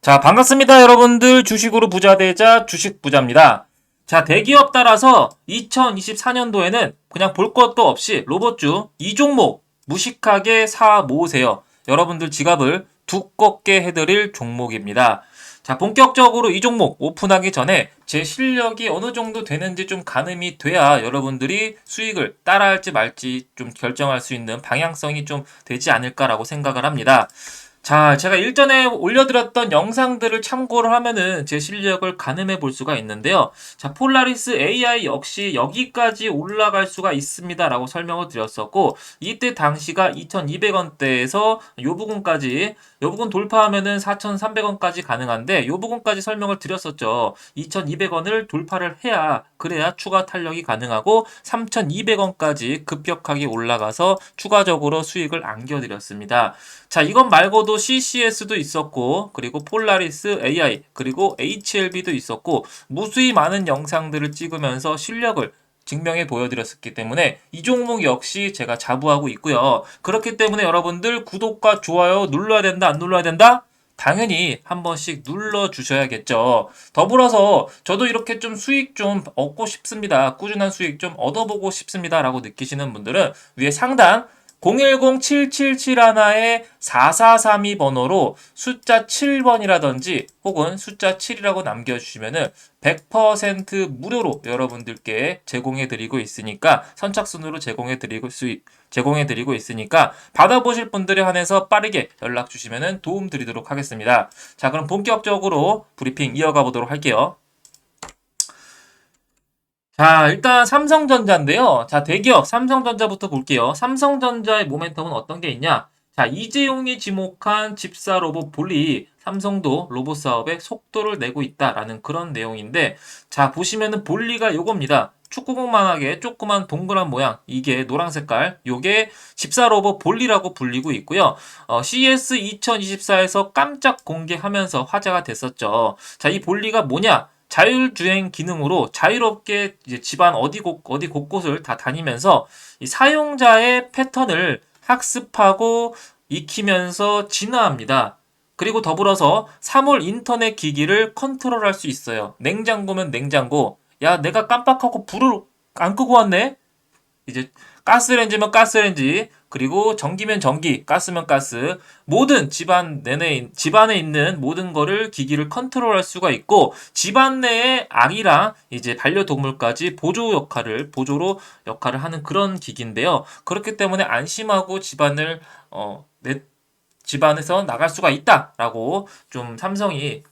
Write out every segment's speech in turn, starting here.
자, 반갑습니다, 여러분들. 주식으로 부자 되자 주식 부자입니다. 자, 대기업 따라서 2024년도에는 그냥 볼 것도 없이 로봇주 이 종목 무식하게 사 모으세요. 여러분들 지갑을 두껍게 해드릴 종목입니다. 자, 본격적으로 이 종목 오픈하기 전에 제 실력이 어느 정도 되는지 좀 가늠이 돼야 여러분들이 수익을 따라할지 말지 좀 결정할 수 있는 방향성이 좀 되지 않을까라고 생각을 합니다. 자, 제가 일전에 올려드렸던 영상들을 참고를 하면은 제 실력을 가늠해 볼 수가 있는데요. 자, 폴라리스 AI 역시 여기까지 올라갈 수가 있습니다 라고 설명을 드렸었고, 이때 당시가 2,200원대에서 요 부분까지, 요 부분 돌파하면은 4,300원까지 가능한데, 요 부분까지 설명을 드렸었죠. 2,200원을 돌파를 해야, 그래야 추가 탄력이 가능하고, 3,200원까지 급격하게 올라가서 추가적으로 수익을 안겨드렸습니다. 자, 이것 말고도 CCS도 있었고, 그리고 폴라리스 AI, 그리고 HLB도 있었고, 무수히 많은 영상들을 찍으면서 실력을 증명해 보여드렸었기 때문에 이 종목 역시 제가 자부하고 있고요. 그렇기 때문에 여러분들 구독과 좋아요 눌러야 된다, 안 눌러야 된다? 당연히 한 번씩 눌러 주셔야겠죠. 더불어서 저도 이렇게 좀 수익 좀 얻고 싶습니다. 꾸준한 수익 좀 얻어보고 싶습니다. 라고 느끼시는 분들은 위에 상단 010-777 4432 번호로 숫자 7번이라든지 혹은 숫자 7이라고 남겨주시면은 100% 무료로 여러분들께 제공해 드리고 있으니까 선착순으로 제공해 드리고 수 제공해 드리고 있으니까 받아보실 분들에 한해서 빠르게 연락 주시면은 도움 드리도록 하겠습니다. 자 그럼 본격적으로 브리핑 이어가 보도록 할게요. 자, 일단 삼성전자인데요. 자, 대기업 삼성전자부터 볼게요. 삼성전자의 모멘텀은 어떤 게 있냐? 자, 이재용이 지목한 집사 로봇 볼리 삼성도 로봇 사업에 속도를 내고 있다라는 그런 내용인데 자, 보시면은 볼리가 요겁니다. 축구공만하게 조그만 동그란 모양 이게 노란 색깔 요게 집사 로봇 볼리라고 불리고 있고요. 어, CES 2024에서 깜짝 공개하면서 화제가 됐었죠. 자, 이 볼리가 뭐냐? 자율주행 기능으로 자유롭게 이제 집안 어디 곳 어디 곳곳을 다 다니면서 이 사용자의 패턴을 학습하고 익히면서 진화합니다. 그리고 더불어서 사물 인터넷 기기를 컨트롤할 수 있어요. 냉장고면 냉장고. 야, 내가 깜빡하고 불을 안 끄고 왔네? 이제 가스렌지면 가스렌지, 그리고 전기면 전기, 가스면 가스, 모든 집안 내내 집안에 있는 모든 거를 기기를 컨트롤할 수가 있고 집안 내에 아기랑 이제 반려동물까지 보조 역할을 보조로 역할을 하는 그런 기기인데요. 그렇기 때문에 안심하고 집안을 어, 내 집안에서 나갈 수가 있다라고 좀 삼성이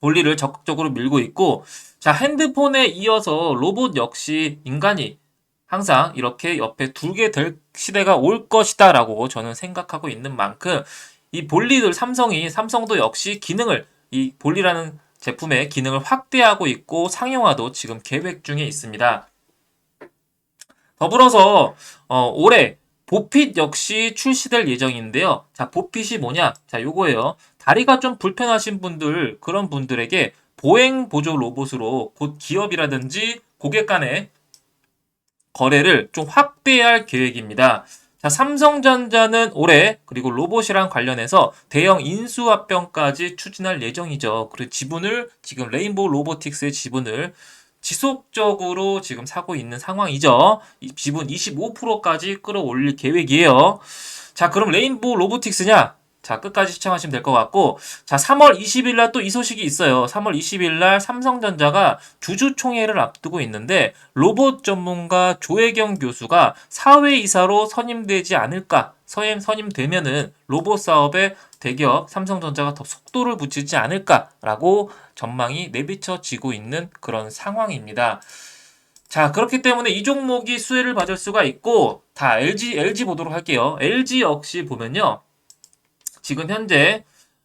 본리를 적극적으로 밀고 있고 자 핸드폰에 이어서 로봇 역시 인간이 항상 이렇게 옆에 두게 될 시대가 올 것이다 라고 저는 생각하고 있는 만큼 이 볼리들 삼성이 삼성도 역시 기능을 이 볼리라는 제품의 기능을 확대하고 있고 상용화도 지금 계획 중에 있습니다. 더불어서 어, 올해 보핏 역시 출시될 예정인데요. 자, 보핏이 뭐냐? 자, 요거예요. 다리가 좀 불편하신 분들 그런 분들에게 보행 보조 로봇으로 곧 기업이라든지 고객 간의 거래를 좀 확대할 계획입니다. 자, 삼성전자는 올해 그리고 로봇이랑 관련해서 대형 인수합병까지 추진할 예정이죠. 그리고 지분을 지금 레인보우 로보틱스의 지분을 지속적으로 지금 사고 있는 상황이죠. 이 지분 25%까지 끌어올릴 계획이에요. 자, 그럼 레인보우 로보틱스냐? 자, 끝까지 시청하시면 될 것 같고, 자, 3월 20일 날 또 이 소식이 있어요. 3월 20일 날 삼성전자가 주주총회를 앞두고 있는데, 로봇 전문가 조혜경 교수가 사회이사로 선임되지 않을까, 선임, 선임되면은 로봇 사업에 대기업 삼성전자가 더 속도를 붙이지 않을까라고 전망이 내비쳐지고 있는 그런 상황입니다. 자, 그렇기 때문에 이 종목이 수혜를 받을 수가 있고, 다 LG, LG 보도록 할게요. LG 역시 보면요. 지금 현재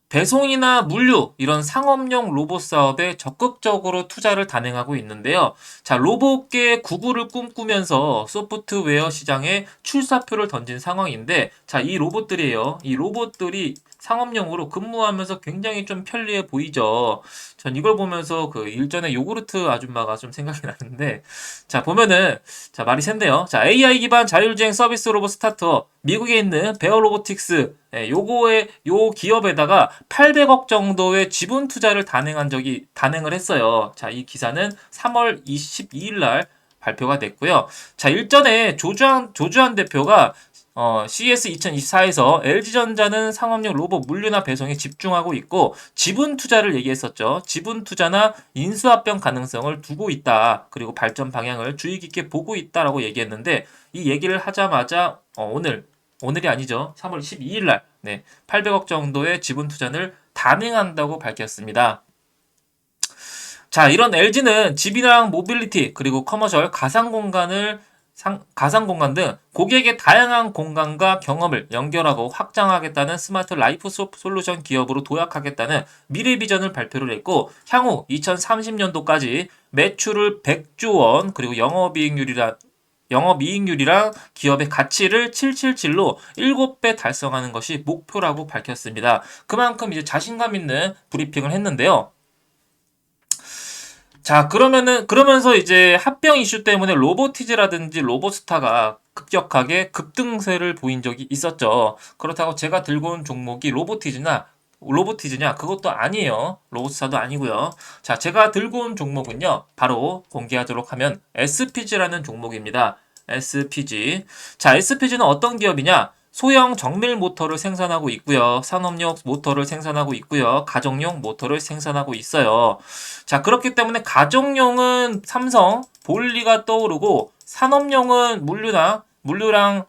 배송이나 물류 이런 상업용 로봇 사업에 적극적으로 투자를 단행하고 있는데요. 자, 로봇계 구구를 꿈꾸면서 소프트웨어 시장에 출사표를 던진 상황인데 자, 이 로봇들이에요. 이 로봇들이 상업용으로 근무하면서 굉장히 좀 편리해 보이죠. 전 이걸 보면서 그 일전에 요구르트 아줌마가 좀 생각이 나는데 자 보면은 자 말이 샌데요. 자 AI 기반 자율주행 서비스 로봇 스타트업 미국에 있는 베어 로보틱스 예, 요거에 요 기업에다가 800억 정도의 지분 투자를 단행한 적이 단행을 했어요. 자 이 기사는 3월 22일 날 발표가 됐고요. 자 일전에 조주한 조주한 대표가 어, CES 2024에서 LG전자는 상업용 로봇 물류나 배송에 집중하고 있고 지분 투자를 얘기했었죠. 지분 투자나 인수합병 가능성을 두고 있다. 그리고 발전 방향을 주의 깊게 보고 있다라고 얘기했는데 이 얘기를 하자마자 어, 오늘 오늘이 아니죠. 3월 12일 날 네, 800억 정도의 지분 투자를 단행한다고 밝혔습니다. 자, 이런 LG는 집이랑 모빌리티 그리고 커머셜 가상 공간을 상, 가상 공간 등 고객의 다양한 공간과 경험을 연결하고 확장하겠다는 스마트 라이프 소- 솔루션 기업으로 도약하겠다는 미래 비전을 발표를 했고 향후 2030년도까지 매출을 100조 원 그리고 영업이익률이라 영업이익률이랑 기업의 가치를 777로 7배 달성하는 것이 목표라고 밝혔습니다. 그만큼 이제 자신감 있는 브리핑을 했는데요. 자, 그러면은, 그러면서 이제 합병 이슈 때문에 로보티즈라든지 로보스타가 급격하게 급등세를 보인 적이 있었죠. 그렇다고 제가 들고 온 종목이 로보티즈나, 로보티즈냐? 그것도 아니에요. 로보스타도 아니고요. 자, 제가 들고 온 종목은요, 바로 공개하도록 하면 SPG라는 종목입니다. SPG. 자, SPG는 어떤 기업이냐? 소형 정밀 모터를 생산하고 있고요. 산업용 모터를 생산하고 있고요. 가정용 모터를 생산하고 있어요. 자, 그렇기 때문에 가정용은 삼성, 볼리가 떠오르고 산업용은 물류나 물류랑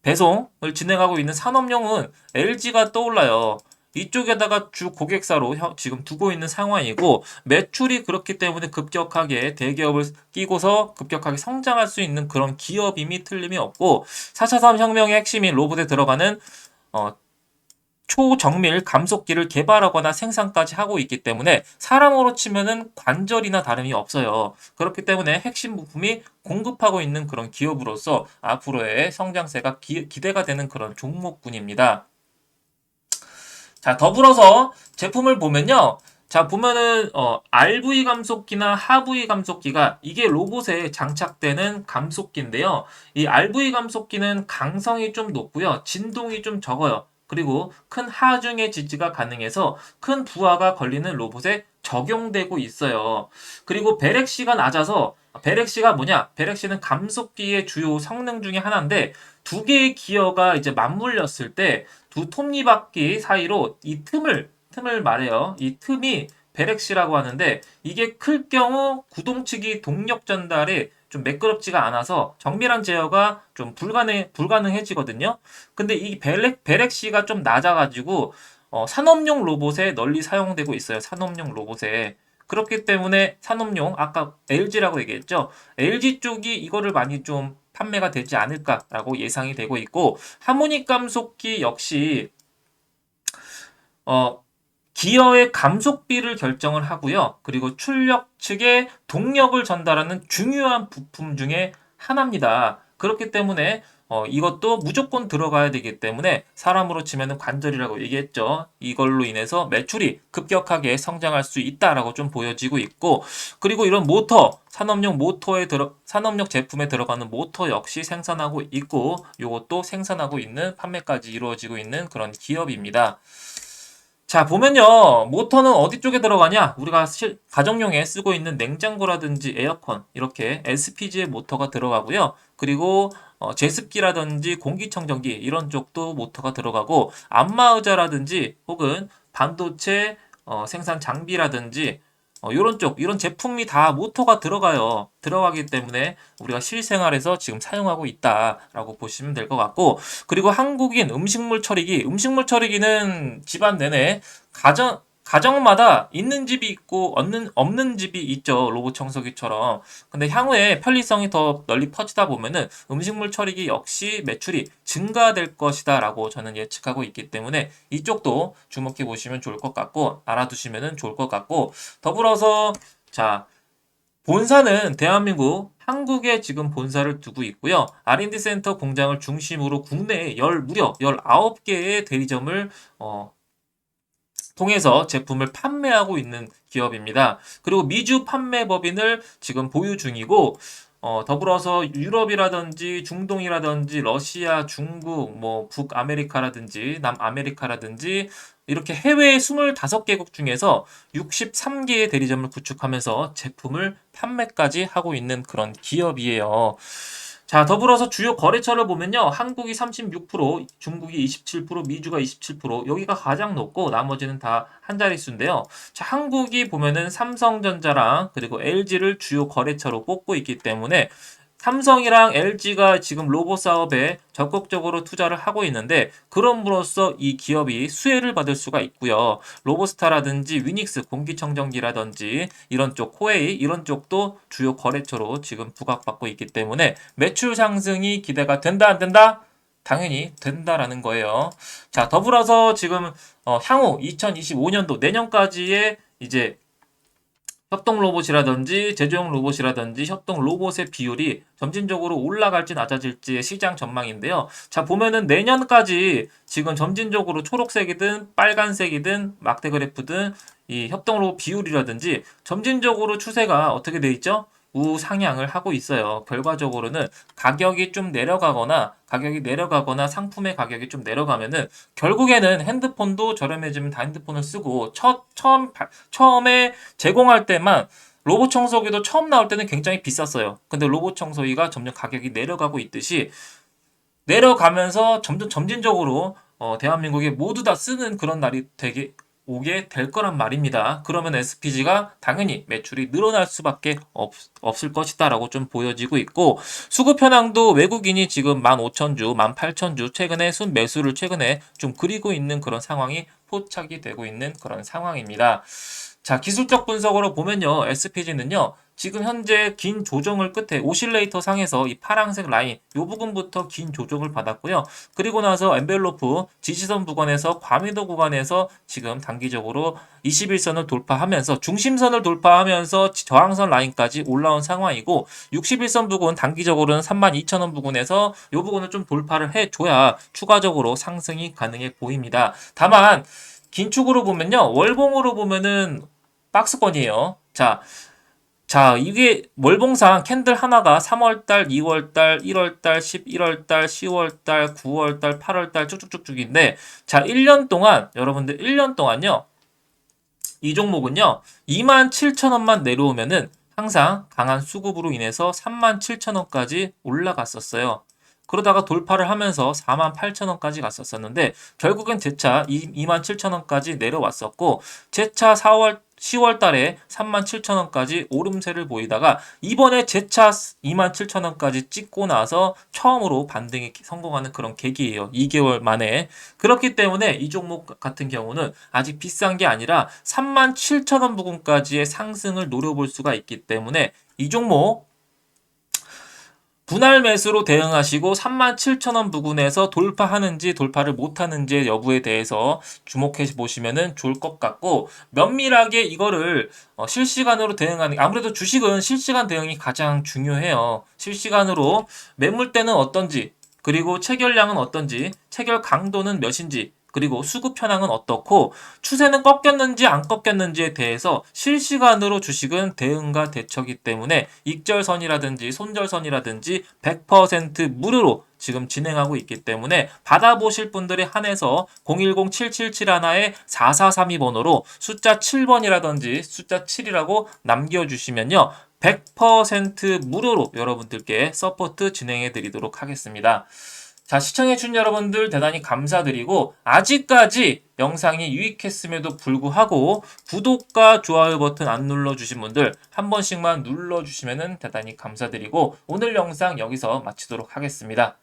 배송을 진행하고 있는 산업용은 LG가 떠올라요. 이쪽에다가 주 고객사로 혀- 지금 두고 있는 상황이고 매출이 그렇기 때문에 급격하게 대기업을 끼고서 급격하게 성장할 수 있는 그런 기업임이 틀림이 없고 4차3 혁명의 핵심인 로봇에 들어가는 어, 초정밀 감속기를 개발하거나 생산까지 하고 있기 때문에 사람으로 치면은 관절이나 다름이 없어요. 그렇기 때문에 핵심 부품이 공급하고 있는 그런 기업으로서 앞으로의 성장세가 기, 기대가 되는 그런 종목군입니다. 자, 더불어서 제품을 보면요. 자, 보면은, 어, RV 감속기나 하V 감속기가 이게 로봇에 장착되는 감속기인데요. 이 RV 감속기는 강성이 좀 높고요. 진동이 좀 적어요. 그리고 큰 하중의 지지가 가능해서 큰 부하가 걸리는 로봇에 적용되고 있어요. 그리고 배렉시가 낮아서 배렉시가 뭐냐? 배렉시는 감속기의 주요 성능 중에 하나인데 두 개의 기어가 이제 맞물렸을 때 두 톱니바퀴 사이로 이 틈을 틈을 말해요. 이 틈이 베렉시라고 하는데 이게 클 경우 구동치기 동력 전달에 좀 매끄럽지가 않아서 정밀한 제어가 좀 불가능 불가능해지거든요. 근데 이 베렉 베렉시가 좀 낮아가지고 어, 산업용 로봇에 널리 사용되고 있어요. 산업용 로봇에 그렇기 때문에 산업용 아까 LG라고 얘기했죠. LG 쪽이 이거를 많이 좀 판매가 되지 않을까라고 예상이 되고 있고 하모닉 감속기 역시 어 기어의 감속비를 결정을 하고요. 그리고 출력 측에 동력을 전달하는 중요한 부품 중에 하나입니다. 그렇기 때문에 어, 이것도 무조건 들어가야 되기 때문에 사람으로 치면 관절이라고 얘기했죠. 이걸로 인해서 매출이 급격하게 성장할 수 있다라고 좀 보여지고 있고 그리고 이런 모터 산업용 모터에 들어 산업용 제품에 들어가는 모터 역시 생산하고 있고 이것도 생산하고 있는 판매까지 이루어지고 있는 그런 기업입니다. 자, 보면요. 모터는 어디 쪽에 들어가냐? 우리가 실, 가정용에 쓰고 있는 냉장고라든지 에어컨, 이렇게 SPG의 모터가 들어가고요. 그리고 어, 제습기라든지 공기청정기, 이런 쪽도 모터가 들어가고, 안마의자라든지 혹은 반도체 어, 생산 장비라든지 어, 이런 쪽, 이런 제품이 다 모터가 들어가요. 들어가기 때문에 우리가 실생활에서 지금 사용하고 있다라고 보시면 될 것 같고, 그리고 한국인 음식물 처리기, 음식물 처리기는 집안 내내 가정, 가정마다 있는 집이 있고 없는, 없는 집이 있죠. 로봇 청소기처럼. 근데 향후에 편리성이 더 널리 퍼지다 보면은 음식물 처리기 역시 매출이 증가될 것이다 라고 저는 예측하고 있기 때문에 이쪽도 주목해 보시면 좋을 것 같고, 알아두시면 좋을 것 같고, 더불어서, 자, 본사는 대한민국 한국에 지금 본사를 두고 있고요. R&D 센터 공장을 중심으로 국내에 열 무려 19개의 대리점을 어, 통해서 제품을 판매하고 있는 기업입니다. 그리고 미주 판매 법인을 지금 보유 중이고 어, 더불어서 유럽이라든지 중동이라든지 러시아, 중국, 뭐 북아메리카라든지 남아메리카라든지 이렇게 해외 25개국 중에서 63개의 대리점을 구축하면서 제품을 판매까지 하고 있는 그런 기업이에요. 자, 더불어서 주요 거래처를 보면요. 한국이 36%, 중국이 27%, 미주가 27%, 여기가 가장 높고 나머지는 다 한 자릿수인데요. 자, 한국이 보면은 삼성전자랑 그리고 LG를 주요 거래처로 뽑고 있기 때문에 삼성이랑 LG가 지금 로봇 사업에 적극적으로 투자를 하고 있는데 그럼으로써 이 기업이 수혜를 받을 수가 있고요. 로보스타라든지 위닉스 공기청정기라든지 이런 쪽 코웨이 이런 쪽도 주요 거래처로 지금 부각받고 있기 때문에 매출 상승이 기대가 된다 안 된다? 당연히 된다라는 거예요. 자, 더불어서 지금 어, 향후 2025년도 내년까지의 이제 협동 로봇이라든지 제조용 로봇이라든지 협동 로봇의 비율이 점진적으로 올라갈지 낮아질지의 시장 전망인데요. 자, 보면은 내년까지 지금 점진적으로 초록색이든 빨간색이든 막대 그래프든 이 협동 로봇 비율이라든지 점진적으로 추세가 어떻게 돼 있죠? 우상향을 하고 있어요. 결과적으로는 가격이 좀 내려가거나 가격이 내려가거나 상품의 가격이 좀 내려가면은 결국에는 핸드폰도 저렴해지면 다 핸드폰을 쓰고 첫 처음 처음에 제공할 때만 로봇 청소기도 처음 나올 때는 굉장히 비쌌어요. 근데 로봇 청소기가 점점 가격이 내려가고 있듯이 내려가면서 점점 점진적으로 어, 대한민국에 모두 다 쓰는 그런 날이 되게 오게 될 거란 말입니다. 그러면 SPG가 당연히 매출이 늘어날 수밖에 없, 없을 것이다라고 좀 보여지고 있고 수급 현황도 외국인이 지금 15,000주, 18,000주 최근에 순 매수를 최근에 좀 그리고 있는 그런 상황이 포착이 되고 있는 그런 상황입니다. 자, 기술적 분석으로 보면요. SPG는요. 지금 현재 긴 조정을 끝에 오실레이터 상에서 이 파란색 라인 이 부분부터 긴 조정을 받았고요. 그리고 나서 엔벨로프 지지선 구간에서 과미도 구간에서 지금 단기적으로 21선을 돌파하면서 중심선을 돌파하면서 저항선 라인까지 올라온 상황이고 61선 부근 단기적으로는 32,000원 부근에서 이 부분을 좀 돌파를 해줘야 추가적으로 상승이 가능해 보입니다. 다만 긴축으로 보면요. 월봉으로 보면은 박스권이에요. 자, 자, 이게 월봉상 캔들 하나가 3월달, 2월달, 1월달, 11월달, 10월달, 9월달, 8월달 쭉쭉쭉쭉인데, 자, 1년 동안, 여러분들 1년 동안요, 이 종목은요, 27,000원만 내려오면은 항상 강한 수급으로 인해서 37,000원까지 올라갔었어요. 그러다가 돌파를 하면서 48,000원까지 갔었었는데 결국엔 제차 27,000원까지 내려왔었고 제차 4월 10월 달에 37,000원까지 오름세를 보이다가 이번에 재차 27,000원까지 찍고 나서 처음으로 반등에 성공하는 그런 계기예요. 2개월 만에. 그렇기 때문에 이 종목 같은 경우는 아직 비싼 게 아니라 37,000원 부근까지의 상승을 노려볼 수가 있기 때문에 이 종목 분할 매수로 대응하시고 37,000원 부근에서 돌파하는지 돌파를 못하는지의 여부에 대해서 주목해 보시면 좋을 것 같고 면밀하게 이거를 어, 실시간으로 대응하는 아무래도 주식은 실시간 대응이 가장 중요해요. 실시간으로 매물대는 어떤지 그리고 체결량은 어떤지 체결 강도는 몇인지 그리고 수급 현황은 어떻고 추세는 꺾였는지 안 꺾였는지에 대해서 실시간으로 주식은 대응과 대처기 때문에 익절선이라든지 손절선이라든지 100% 무료로 지금 진행하고 있기 때문에 받아보실 분들에 한해서 010-777 4432번호로 숫자 7번이라든지 숫자 7이라고 남겨주시면요. 100% 무료로 여러분들께 서포트 진행해 드리도록 하겠습니다. 자, 시청해주신 여러분들 대단히 감사드리고, 아직까지 영상이 유익했음에도 불구하고, 구독과 좋아요 버튼 안 눌러주신 분들, 한 번씩만 눌러주시면 대단히 감사드리고, 오늘 영상 여기서 마치도록 하겠습니다.